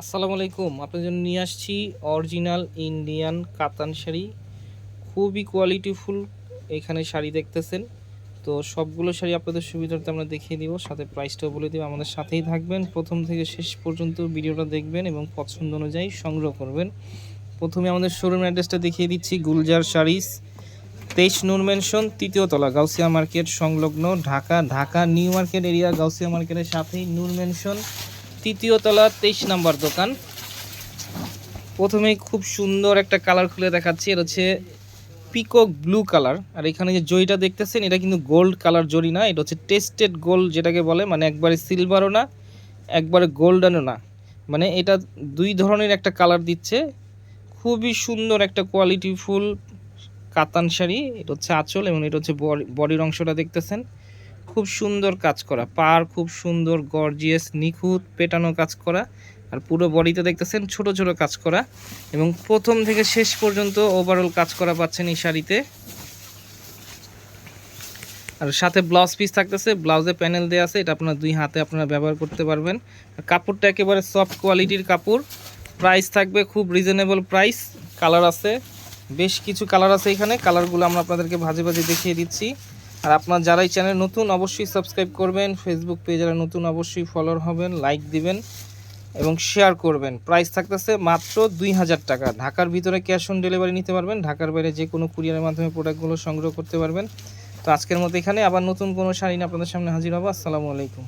আসসালামু আলাইকুম। আপনাদের জন্য নিয়ে আসছি অরিজিনাল ইন্ডিয়ান কাতান শাড়ি। খুবই কোয়ালিটিফুল এখানে শাড়ি দেখতেছেন। তো সবগুলো শাড়ি আপনাদের সুবিধার্থে আমরা দেখিয়ে দিব, সাথে প্রাইসটাও বলে দিব। আমাদের সাথেই থাকবেন, প্রথম থেকে শেষ পর্যন্ত ভিডিওটা দেখবেন এবং পছন্দ অনুযায়ী সংগ্রহ করবেন। প্রথমে আমাদের শোরুম অ্যাড্রেসটা দেখিয়ে দিচ্ছি, গুলজার শাড়িস, তেইশ নূর মেনশন তৃতীয় তলা, গাউসিয়া মার্কেট, সংলগ্ন Dhaka Dhaka, new market area, Gausia মার্কেটের সাথেই নূর মেনশন তৃতীয় তলা, তেইশ নাম্বার দোকান। প্রথমেই খুব সুন্দর একটা কালার খুলে দেখাচ্ছি, এটা হচ্ছে পিকক ব্লু কালার। আর এখানে যে জরিটা দেখতেছেন, এটা কিন্তু গোল্ড কালার জরি না, এটা হচ্ছে টেস্টেড গোল্ড যেটাকে বলে মানে একবারে সিলভারও না, একবারে গোল্ডেনও না। মানে এটা দুই ধরনের একটা কালার দিচ্ছে, খুবই সুন্দর একটা কোয়ালিটিফুল কাতান শাড়ি, এটা হচ্ছে আঁচল এবং এটা হচ্ছে বডির অংশটা দেখতেছেন। খুব সুন্দর কাজ করা। পার খুব সুন্দর গর্জিয়াস নিখুঁত, পেটানো কাজ করা। আর পুরো বডিতে দেখতেছেন ছোট ছোট কাজ করা। এবং প্রথম থেকে শেষ পর্যন্ত ওভারঅল কাজ করা পাচ্ছেন এই শাড়িতে। আর সাথে ব্লাউজ পিস থাকতেছে ব্লাউজে প্যানেল দেওয়া আছে, এটা আপনার দুই হাতে আপনারা ব্যবহার করতে পারবেন। কাপড়টা একেবারে সফট কোয়ালিটির কাপড়। প্রাইস থাকবে খুব রিজনেবল প্রাইস কালার আছে। বেশ কিছু কালার আছে এখানে কালারগুলো আমরা আপনাদেরকে ভাজে ভাজে দেখিয়ে দিচ্ছি। আর আপনার যারাই চ্যানেল নতুন, অবশ্যই সাবস্ক্রাইব করবেন। ফেসবুক পেজ যারা নতুন, অবশ্যই ফলোয়ার হবেন লাইক দিবেন এবং শেয়ার করবেন। প্রাইস থাকতেছে মাত্র দুই হাজার টাকা। ঢাকার ভিতরে ক্যাশ অন ডেলিভারি নিতে পারবেন। ঢাকার বাইরে যে কোনো কুরিয়ারের মাধ্যমে প্রোডাক্টগুলো সংগ্রহ করতে পারবেন। তো আজকের মতো এখানে। আবার নতুন কোনো শাড়ি আপনাদের সামনে হাজির হব। আসসালামু আলাইকুম।